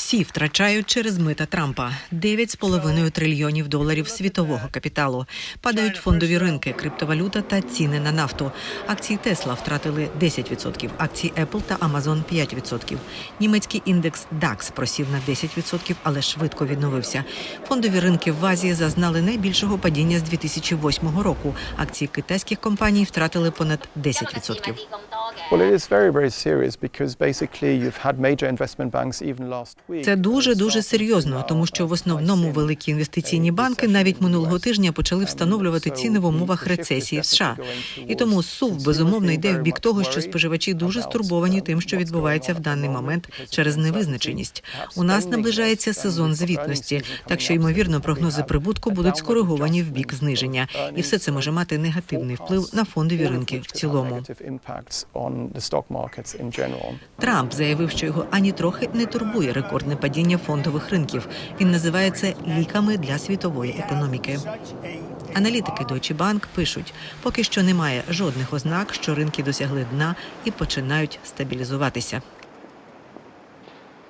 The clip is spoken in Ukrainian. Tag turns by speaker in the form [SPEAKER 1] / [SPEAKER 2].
[SPEAKER 1] Всі втрачають через мита Трампа 9,5 трильйонів доларів світового капіталу. Падають фондові ринки, криптовалюта та ціни на нафту. Акції Тесла втратили 10%, акції Apple та Amazon – 5%. Німецький індекс DAX просів на 10%, але швидко відновився. Фондові ринки в Азії зазнали найбільшого падіння з 2008 року. Акції китайських компаній втратили понад 10%.
[SPEAKER 2] Well, it is very, very serious because basically you've had major investment banks even last week.
[SPEAKER 1] Це дуже дуже серйозно, тому що в основному великі інвестиційні банки навіть минулого тижня почали встановлювати ціни в умовах рецесії в США. І тому сув безумовно йде в бік того, що споживачі дуже стурбовані тим, що відбувається в даний момент через невизначеність. У нас наближається сезон звітності, так що ймовірно прогнози прибутку будуть скориговані в бік зниження, і все це може мати негативний вплив на фондові ринки в цілому. Трамп заявив, що його ані трохи не турбує рекордне падіння фондових ринків. Він називає це ліками для світової економіки. Аналітики Deutsche Bank пишуть, поки що немає жодних ознак, що ринки досягли дна і починають стабілізуватися.